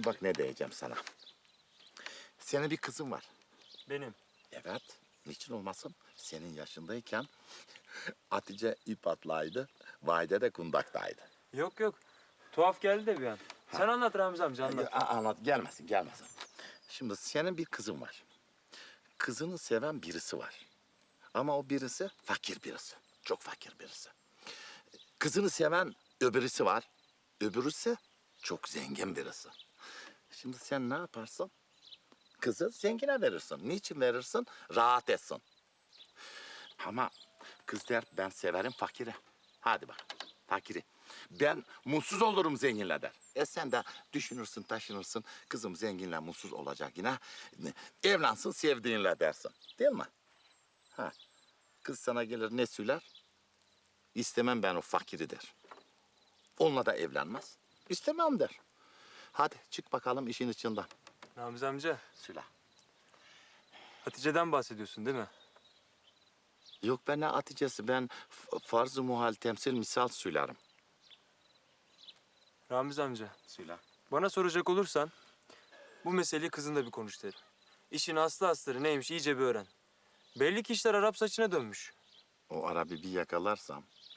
Şimdi bak ne diyeceğim sana. Senin bir kızın var. Benim. Evet. Niçin olmasın? Senin yaşındayken Hatice ip atlaydı. Vayde de kundaktaydı. Yok yok. Tuhaf geldi de bir an. Sen anlat Ramiz amca anlat. A- anlat gelmesin gelmesin. Şimdi senin bir kızın var. Kızını seven birisi var. Ama o birisi fakir birisi. Çok fakir birisi. Kızını seven öbürüsü var. Öbürüsü çok zengin birisi. Şimdi sen ne yaparsın? Kızı zengine verirsin. Niçin verirsin? Rahat etsin. Ama kız der ben severim fakiri. Hadi bak fakiri. Ben mutsuz olurum zenginle der. E sen de düşünürsün taşınırsın. Kızım zenginle mutsuz olacak yine. Evlansın sevdiğinle dersin. Değil mi? Ha. Kız sana gelir ne söyler? İstemem ben o fakiri der. Onunla da evlenmez. İstemem der. Hadi çık bakalım işin içinden. Ramiz amca Söyle. Hatice'den bahsediyorsun değil mi? Yok ben ne Hatice'si ben f- farz-ı muhal temsil misal söylerim. Ramiz amca Söyle. bana soracak olursan bu meseleyi kızınla bir konuş derim. İşin aslı astarı neymiş iyice bir öğren. Belli ki işler Arap saçına dönmüş. O Arap'ı bir yakalarsam